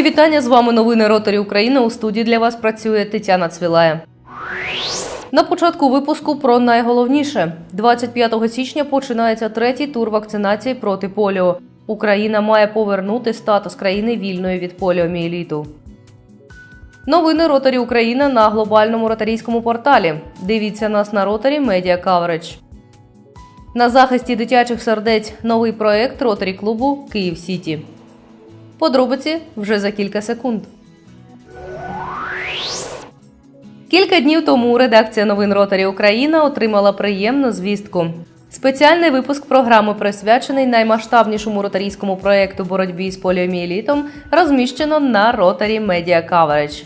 Мої вітання з вами новини Ротарі України. У студії для вас працює Тетяна Цвілає. На початку випуску про найголовніше: 25 січня починається третій тур вакцинації проти поліо. Україна має повернути статус країни вільної від поліомієліту. Новини Ротарі Україна на глобальному ротарійському порталі. Дивіться нас на Ротарі Media Coverage. На захисті дитячих сердець новий проект Ротарі клубу Київ Сіті. Подробиці вже за кілька секунд. Кілька днів тому редакція новин Ротарі Україна отримала приємну звістку. Спеціальний випуск програми, присвячений наймасштабнішому ротарійському проєкту боротьбі з поліомієлітом, розміщено на Ротарі Media Coverage.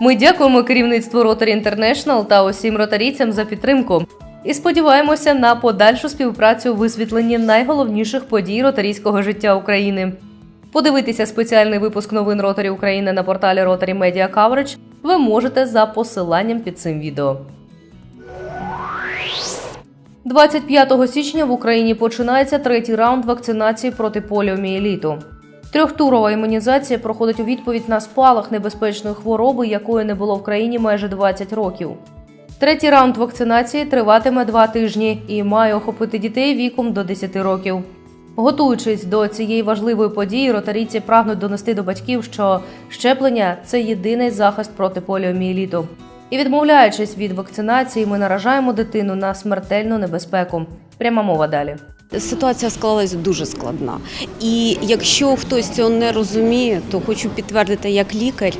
Ми дякуємо керівництву Rotary International та усім ротарійцям за підтримку і сподіваємося на подальшу співпрацю у висвітленні найголовніших подій ротарійського життя України. Подивитися спеціальний випуск новин Ротарі України на порталі Rotary Media Coverage ви можете за посиланням під цим відео. 25 січня в Україні починається третій раунд вакцинації проти поліомієліту. Трьохтурова імунізація проходить у відповідь на спалах небезпечної хвороби, якої не було в країні майже 20 років. Третій раунд вакцинації триватиме два тижні і має охопити дітей віком до 10 років. Готуючись до цієї важливої події, ротарійці прагнуть донести до батьків, що щеплення це єдиний захист проти поліомієліту. І відмовляючись від вакцинації, ми наражаємо дитину на смертельну небезпеку. Пряма мова далі. Ситуація склалась дуже складна. І якщо хтось цього не розуміє, то хочу підтвердити як лікар,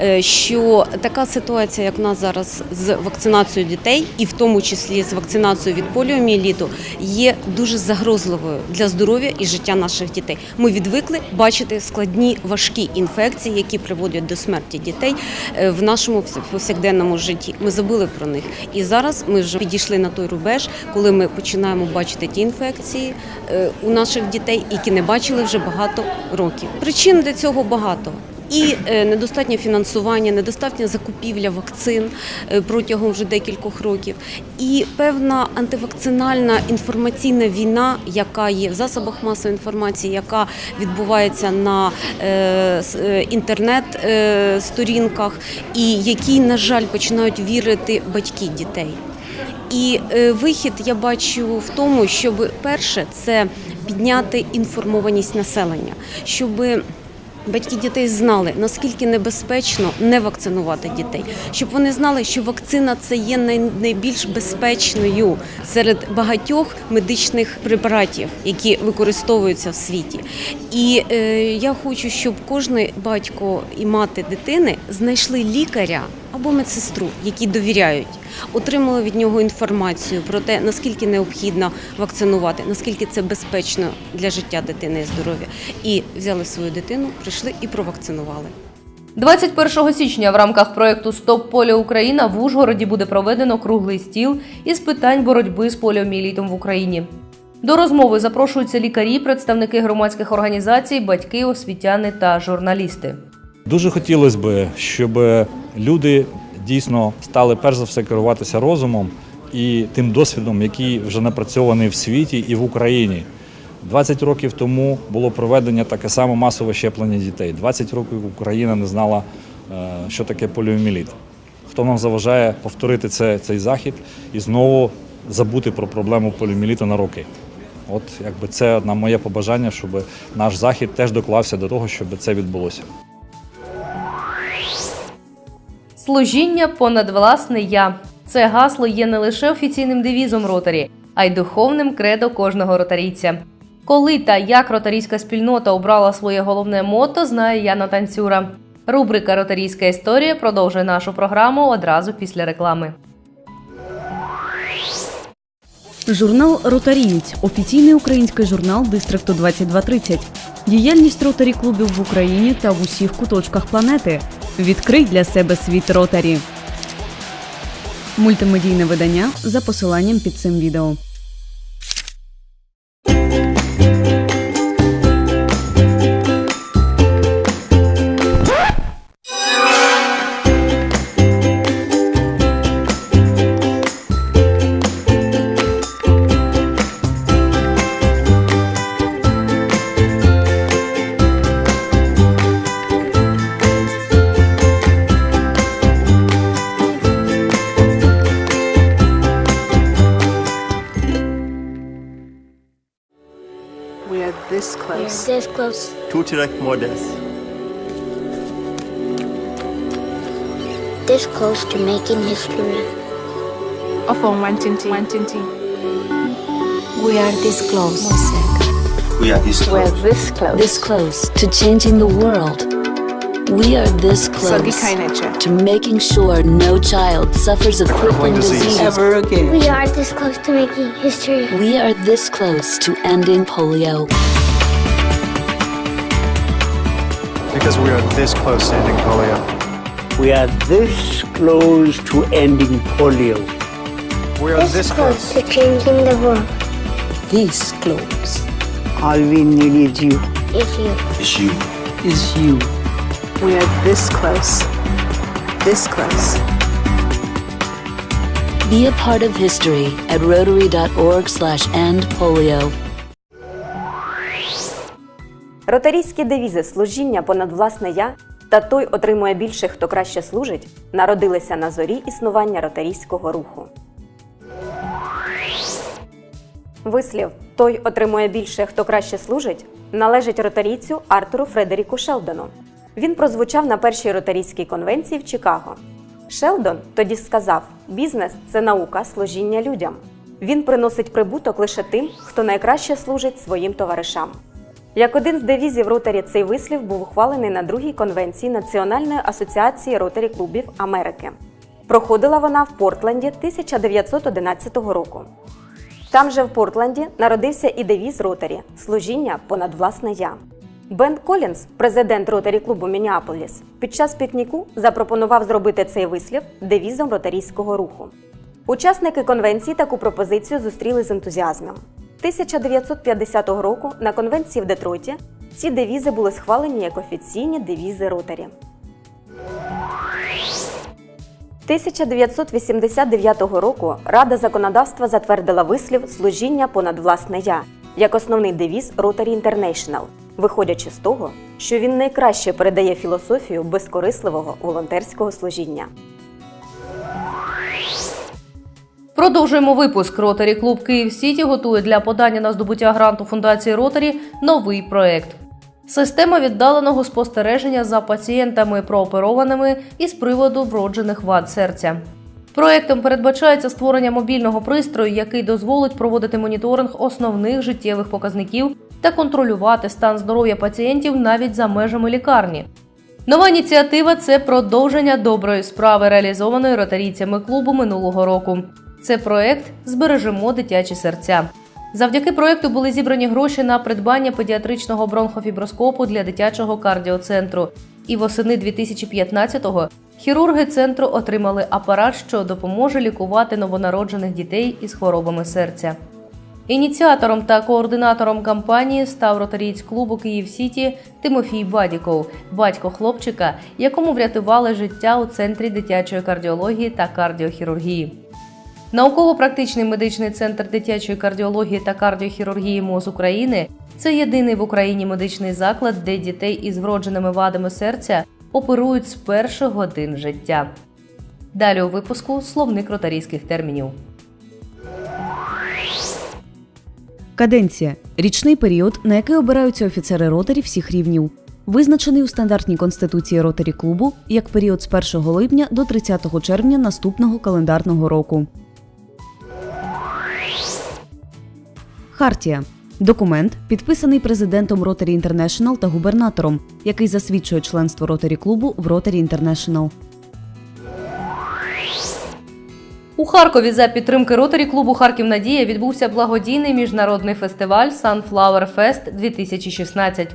е, що така ситуація, як в нас зараз з вакцинацією дітей, і в тому числі з вакцинацією від поліомієліту, є дуже загрозливою для здоров'я і життя наших дітей. Ми відвикли бачити складні важкі інфекції, які приводять до смерті дітей е, в нашому повсякденному житті. Ми забули про них. І зараз ми вже підійшли на той рубеж, коли ми починаємо бачити ті інфекції е, у наших дітей, які не бачили вже багато років. Причин для цього багато. І е, недостатнє фінансування, недостатня закупівля вакцин е, протягом вже декількох років, і певна антивакцинальна інформаційна війна, яка є в засобах масової інформації, яка відбувається на е, інтернет-сторінках, і якій, на жаль, починають вірити батьки дітей. І е, вихід я бачу в тому, щоб перше це підняти інформованість населення, щоб Батьки дітей знали, наскільки небезпечно не вакцинувати дітей, щоб вони знали, що вакцина це є най- найбільш безпечною серед багатьох медичних препаратів, які використовуються в світі. І е, я хочу, щоб кожен батько і мати дитини знайшли лікаря або медсестру, які довіряють, отримали від нього інформацію про те, наскільки необхідно вакцинувати, наскільки це безпечно для життя дитини і здоров'я. І взяли свою дитину, прийшли і провакцинували. 21 січня в рамках проєкту Стоп поліо Україна в Ужгороді буде проведено круглий стіл із питань боротьби з поліомієлітом в Україні. До розмови запрошуються лікарі, представники громадських організацій, батьки, освітяни та журналісти. Дуже хотілося б, щоб люди дійсно стали перш за все керуватися розумом і тим досвідом, який вже напрацьований в світі і в Україні. 20 років тому було проведення таке саме масове щеплення дітей. 20 років Україна не знала, е, що таке поліоміеліт. Хто нам заважає повторити це, цей захід і знову забути про проблему поліоміеліту на роки? От якби це на моє побажання, щоб наш захід теж доклався до того, щоб це відбулося. Служіння понад власне я. Це гасло є не лише офіційним девізом ротарі, а й духовним кредо кожного ротарійця. Коли та як ротарійська спільнота обрала своє головне мото, знає Яна Танцюра. Рубрика Ротарійська історія продовжує нашу програму одразу після реклами. Журнал Ротарієць офіційний український журнал Дистрикту 2230. Діяльність ротарі клубів в Україні та в усіх куточках планети. Відкрий для себе світ ротарі. Мультимедійне видання за посиланням під цим відео. Close. Tuturek Modes. This close to making history. Of Wantinti. Wantinti. We are this close. We are this close. We're this close. This close to changing the world. We are this close to making sure no child suffers a crippling disease. Ever again. We are this close to making history. We are this close to ending polio. because we are this close to ending polio. We are this close to ending polio. We are this close. to changing the world. This close. All we need is you. Is you It's you. Is you. We are this close. This close. Be a part of history at rotary.org slash end polio. Ротарійські девізи служіння понад власне я та той отримує більше, хто краще служить, народилися на зорі існування ротарійського руху. Вислів Той отримує більше, хто краще служить належить ротарійцю Артуру Фредеріку Шелдону. Він прозвучав на першій ротарійській конвенції в Чикаго. Шелдон тоді сказав: бізнес це наука служіння людям. Він приносить прибуток лише тим, хто найкраще служить своїм товаришам. Як один з девізів Ротарі цей вислів був ухвалений на другій конвенції Національної асоціації ротарі клубів Америки. Проходила вона в Портленді 1911 року. Там же в Портленді народився і девіз Ротарі служіння понад власне я. Бен Колінс, президент Ротарі клубу Мініаполіс, під час пікніку запропонував зробити цей вислів девізом ротарійського руху. Учасники конвенції таку пропозицію зустріли з ентузіазмом. 1950 року на конвенції в Детройті ці девізи були схвалені як офіційні девізи Ротарі. 1989 року Рада законодавства затвердила вислів служіння понад власне я як основний девіз Rotary International, виходячи з того, що він найкраще передає філософію безкорисливого волонтерського служіння. Продовжуємо випуск. Ротарі клуб Київ Сіті готує для подання на здобуття гранту фундації Ротарі новий проект. Система віддаленого спостереження за пацієнтами прооперованими із приводу вроджених вад серця. Проектом передбачається створення мобільного пристрою, який дозволить проводити моніторинг основних життєвих показників та контролювати стан здоров'я пацієнтів навіть за межами лікарні. Нова ініціатива це продовження доброї справи, реалізованої ротарійцями клубу минулого року. Це проект Збережемо дитячі серця. Завдяки проекту були зібрані гроші на придбання педіатричного бронхофіброскопу для дитячого кардіоцентру. І восени 2015-го хірурги центру отримали апарат, що допоможе лікувати новонароджених дітей із хворобами серця. Ініціатором та координатором кампанії став ротарієць клубу Київ Сіті Тимофій Бадіков, батько хлопчика, якому врятували життя у центрі дитячої кардіології та кардіохірургії. Науково-практичний медичний центр дитячої кардіології та кардіохірургії МОЗ України це єдиний в Україні медичний заклад, де дітей із вродженими вадами серця оперують з перших годин життя. Далі у випуску словник ротарійських термінів. Каденція річний період, на який обираються офіцери ротарі всіх рівнів, визначений у стандартній конституції ротарі клубу як період з 1 липня до 30 червня наступного календарного року. Хартія документ, підписаний президентом Rotary International та губернатором, який засвідчує членство ротарі клубу в Rotary International. У Харкові за підтримки роторі клубу Харків Надія відбувся благодійний міжнародний фестиваль Sunflower Fest 2016.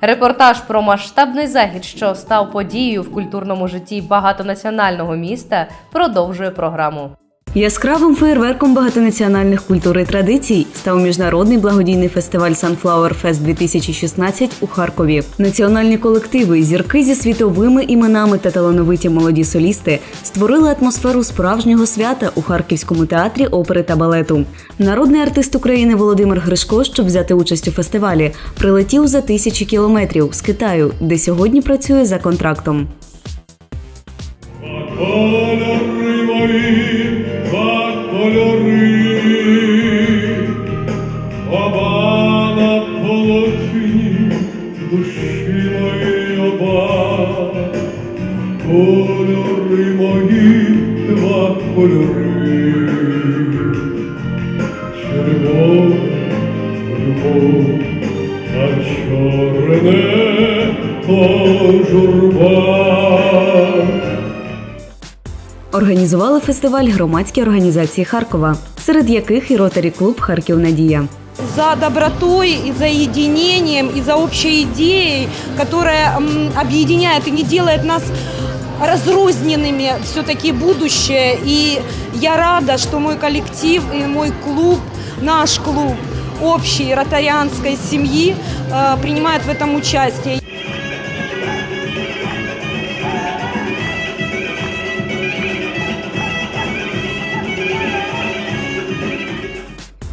Репортаж про масштабний захід, що став подією в культурному житті багатонаціонального міста, продовжує програму. Яскравим феєрверком багатонаціональних культур і традицій став міжнародний благодійний фестиваль Sunflower Fest 2016 у Харкові. Національні колективи, зірки зі світовими іменами та талановиті молоді солісти створили атмосферу справжнього свята у Харківському театрі опери та балету. Народний артист України Володимир Гришко, щоб взяти участь у фестивалі, прилетів за тисячі кілометрів з Китаю, де сьогодні працює за контрактом. Організували фестиваль громадські організації Харкова, серед яких і ротарі клуб Харків Надія. за добротой и за единением, и за общей идеей, которая м, объединяет и не делает нас разрозненными все-таки будущее. И я рада, что мой коллектив и мой клуб, наш клуб общей ротарианской семьи э, принимает в этом участие.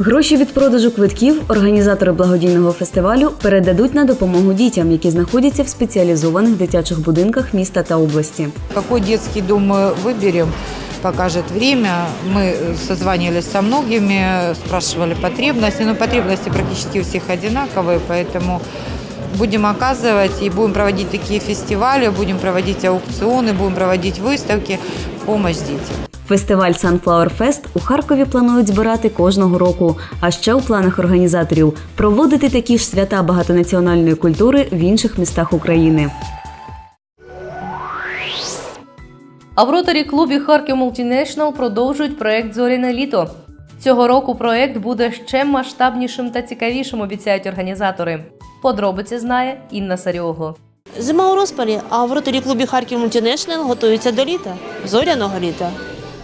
Гроші від продажу квитків організатори благодійного фестивалю передадуть на допомогу дітям, які знаходяться в спеціалізованих дитячих будинках міста та області. Какой детский дом мы выберем, покажет время. Мы созванивались со многими, спрашивали потребности. Но потребности практически у всех одинаковые, поэтому будем оказывать и будем проводить такие фестивали, будем проводить аукционы, будем проводить выставки в помощь детям. Фестиваль Sunflower Fest у Харкові планують збирати кожного року. А ще у планах організаторів проводити такі ж свята багатонаціональної культури в інших містах України. А в ротарі клубі Харків Multinational продовжують проект Зоряне літо. Цього року проект буде ще масштабнішим та цікавішим, обіцяють організатори. Подробиці знає Інна Саріогло. Зима у розпалі, а в ротарі клубі Харків Мультінешнл готуються до літа, зоряного літа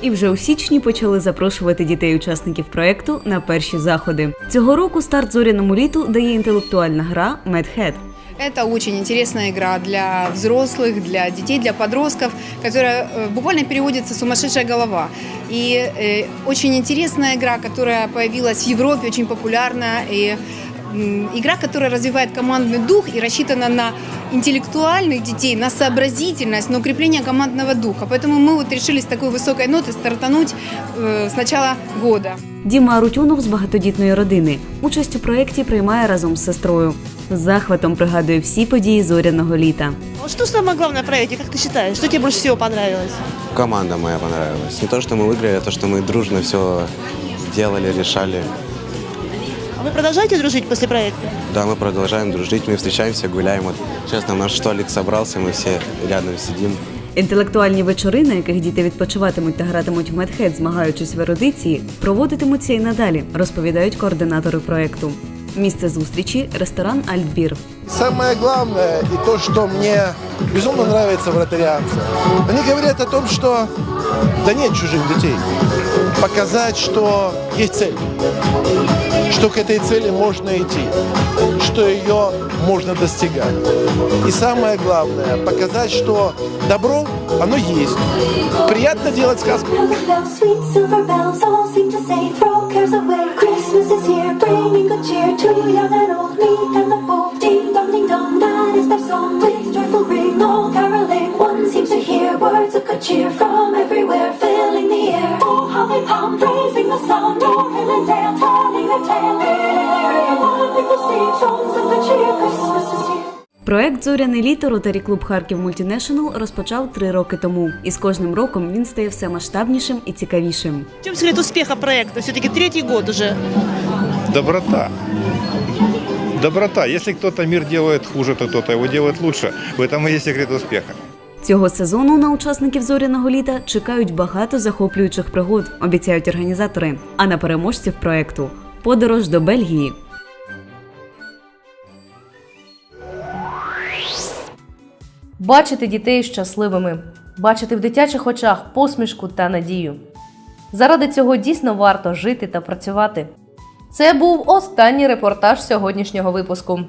І вже у січні почали запрошувати дітей-учасників проекту на перші заходи. Цього року старт зоряному літу дає інтелектуальна гра Медхед. Это очень интересная игра для взрослых, для детей, для подростков, которая э, буквально переводится «сумасшедшая голова». И э, очень интересная игра, которая появилась в Европе, очень популярна. И м, игра, которая развивает командный дух и рассчитана на интеллектуальных детей, на сообразительность, на укрепление командного духа. Поэтому мы вот решили с такой высокой ноты стартануть э, с начала года. Діма Арутюнов з багатодітної родини. Участь у проєкті приймає разом з сестрою. З захватом пригадує всі події зоряного літа. Вот что самое главное в проекте, как ты считаешь? Что тебе больше всего понравилось? Команда моя понравилась. Не то, что мы выиграли, а то, что мы дружно все делали, решали. А вы продолжаете дружить после проекта? Да, мы продолжаем дружить, мы встречаемся, гуляем. Вот сейчас там наш столик собрался, мы все рядом сидим. Інтелектуальні вечори, на яких діти відпочиватимуть та гратимуть в медхед, змагаючись в ерудиції, проводитимуться і надалі, розповідають координатори проекту. Місце зустрічі ресторан Альтбір. Самое главное и то, что мне безумно нравится в ротарианцах, они говорят о том, что да нет чужих детей. Показать, что есть цель, что к этой цели можно идти, что ее можно достигать. И самое главное, показать, что добро, оно есть. Приятно делать сказку. Christmas is here, bringing good cheer to young and old, meek and the bold. Joyful ring, all caroling. One seems to hear words of good cheer from everywhere, filling the air. Oh, how they pound, praising the sound, o'er hill and dale, telling their tale. Everyone people sing songs of good cheer. Christmas is here. Проект Зоряне літо Ротарі Клуб Харків Мультінешнл розпочав три роки тому, і з кожним роком він стає все масштабнішим і цікавішим. В чем секрет успеха проекта? Все-таки третий год уже. Доброта. Доброта. Если кто-то мир делает хуже, то кто-то его делает лучше. В этом и есть секрет успеха. Цього сезону на учасників зоряного літа чекають багато захоплюючих пригод, обіцяють організатори. А на переможців проекту подорож до Бельгії. Бачити дітей щасливими, бачити в дитячих очах посмішку та надію. Заради цього дійсно варто жити та працювати. Це був останній репортаж сьогоднішнього випуску.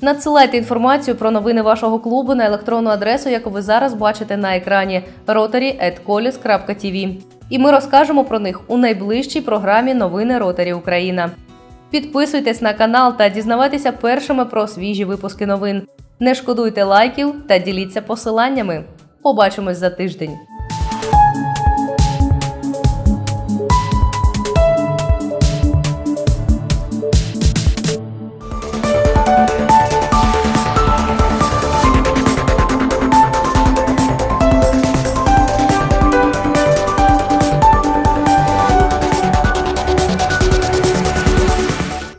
Надсилайте інформацію про новини вашого клубу на електронну адресу, яку ви зараз бачите на екрані rotary.colis.tv. І ми розкажемо про них у найближчій програмі Новини Ротарі Україна. Підписуйтесь на канал та дізнавайтеся першими про свіжі випуски новин. Не шкодуйте лайків та діліться посиланнями. Побачимось за тиждень.